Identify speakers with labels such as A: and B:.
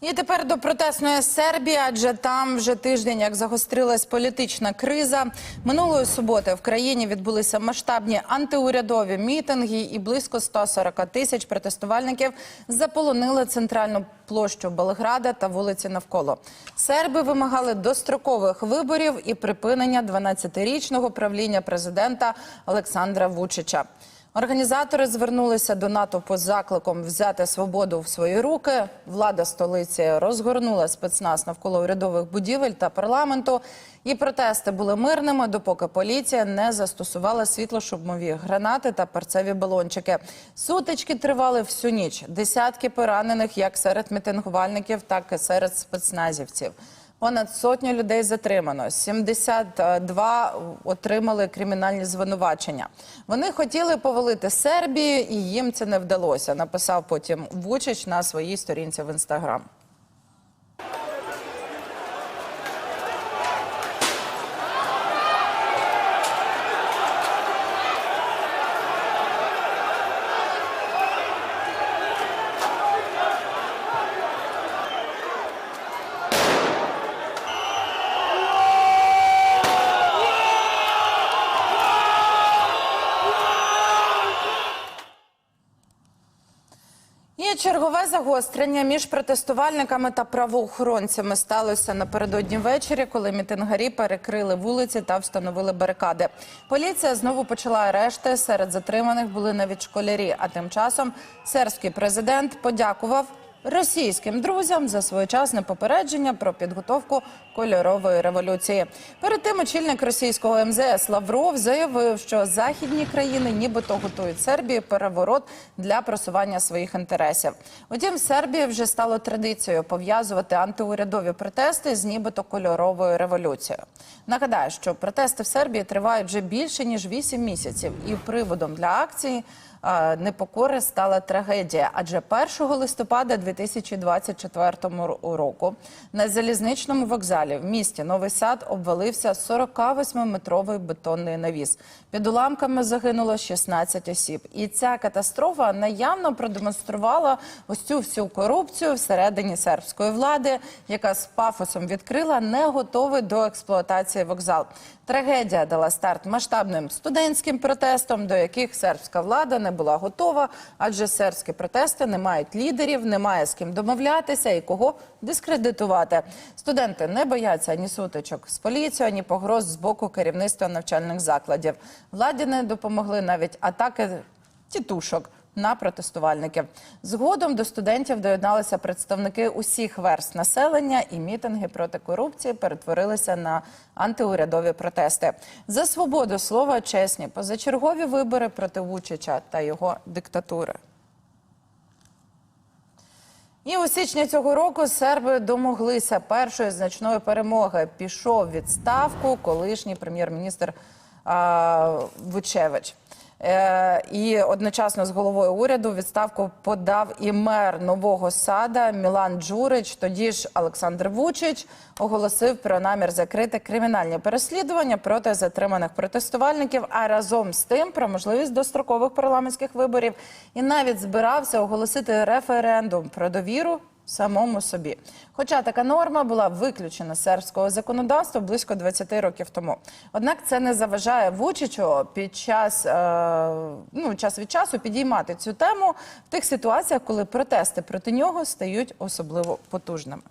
A: І тепер до протестної Сербії, адже там вже тиждень, як загострилась політична криза. Минулої суботи в країні відбулися масштабні антиурядові мітинги, і близько 140 тисяч протестувальників заполонили центральну площу Белграда та вулиці навколо. Серби вимагали дострокових виборів і припинення 12-річного правління президента Олександра Вучича. Організатори звернулися до натовпу з закликом взяти свободу в свої руки. Влада столиці розгорнула спецназ навколо урядових будівель та парламенту. І протести були мирними, допоки поліція не застосувала світлошумові гранати та перцеві балончики. Сутички тривали всю ніч. Десятки поранених як серед мітингувальників, так і серед спецназівців. Понад сотню людей затримано, 72 отримали кримінальні звинувачення. Вони хотіли повалити Сербію, і їм це не вдалося. Написав потім Вучич на своїй сторінці в інстаграм. Чергове загострення між протестувальниками та правоохоронцями сталося напередодні ввечері, коли мітингарі перекрили вулиці та встановили барикади. Поліція знову почала арешти. Серед затриманих були навіть школярі. А тим часом сербський президент подякував російським друзям за своєчасне попередження про підготовку кольорової революції. Перед тим очільник російського МЗС Лавров заявив, що західні країни нібито готують Сербії переворот для просування своїх інтересів. Утім, в Сербії вже стало традицією пов'язувати антиурядові протести з нібито кольоровою революцією. Нагадаю, що протести в Сербії тривають вже більше ніж 8 місяців, і приводом для акції непокори стала трагедія. Адже 1 листопада 2024 року на залізничному вокзалі в місті Новий Сад обвалився 48-метровий бетонний навіс. Під уламками загинуло 16 осіб. І ця катастрофа наявно продемонструвала ось цю всю корупцію всередині сербської влади, яка з пафосом відкрила не готовий до експлуатації вокзал. Трагедія дала старт масштабним студентським протестам, до яких сербська влада не була готова, адже сербські протести не мають лідерів, немає з ким домовлятися і кого дискредитувати. Студенти не бояться ні сутичок з поліцією, ні погроз з боку керівництва навчальних закладів. Владі не допомогли навіть атаки тітушок. На протестувальників згодом до студентів доєдналися представники усіх верст населення, і мітинги проти корупції перетворилися на антиурядові протести за свободу слова, чесні позачергові вибори проти Вучича та його диктатури. І у січні цього року серби домоглися першої значної перемоги. Пішов відставку колишній прем'єр-міністр Вучевич. Е, і одночасно з головою уряду відставку подав і мер нового сада Мілан Джурич. Тоді ж Олександр Вучич оголосив про намір закрити кримінальні переслідування проти затриманих протестувальників, а разом з тим про можливість дострокових парламентських виборів і навіть збирався оголосити референдум про довіру самому собі. Хоча така норма була виключена з сербського законодавства близько 20 років тому. Однак це не заважає Вучичу під час, е, ну, час від часу підіймати цю тему в тих ситуаціях, коли протести проти нього стають особливо потужними.